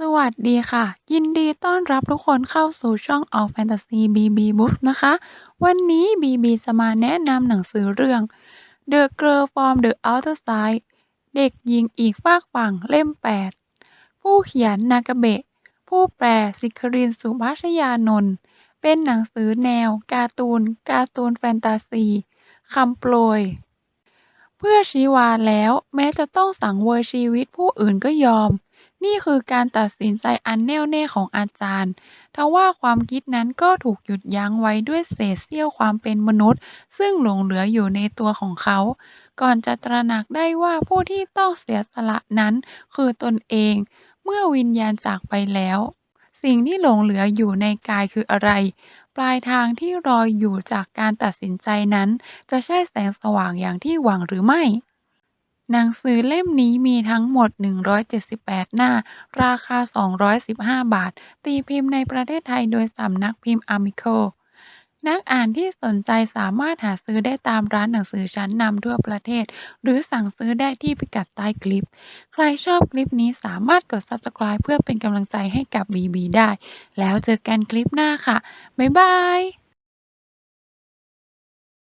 สวัสดีค่ะ ยินดีต้อนรับทุกคนเข้าสู่ช่อง All Fantasy BB Books นะคะ วันนี้ BB จะมาแนะนำหนังสือเรื่อง The Girl from the Outer Side เด็กหญิงอีกฟากฝั่งเล่ม 8 ผู้เขียนนากาเบะ ผู้แปลศิครินสุภัชยานนท์เป็นหนังสือแนว การ์ตูน การ์ตูนแฟนตาซีคำโปรย เพื่อชีวาแล้ว แม้จะต้องสังเวยชีวิตผู้อื่นก็ยอม นี่คือการตัดสินใจอันแน่วแน่ของอาจารย์ ทว่าความคิดนั้นก็ถูกหยุดยั้งไว้ด้วยเศษเสี้ยวความเป็นมนุษย์ ซึ่งหลงเหลืออยู่ในตัวของเขา ก่อนจะตระหนักได้ว่าผู้ที่ต้องเสียสละนั้นคือตนเอง เมื่อวิญญาณจากไปแล้ว สิ่งที่หลงเหลืออยู่ในกายคืออะไร ปลายทางที่รออยู่จากการตัดสินใจนั้น จะใช่แสงสว่างอย่างที่หวังหรือไม่ หนังสือเล่มนี้มีทั้งหมด 178 หน้า ราคา 215 บาท ตีพิมพ์ในประเทศไทยโดยสำนักพิมพ์ Amico นักอ่านที่สนใจสามารถหาซื้อได้ตามร้านหนังสือชั้นนำทั่วประเทศ หรือสั่งซื้อได้ที่พิกัดใต้คลิป ใครชอบคลิปนี้สามารถกด Subscribe เพื่อเป็นกำลังใจให้กับ BB ได้ แล้วเจอกันคลิปหน้าค่ะ บ๊ายบาย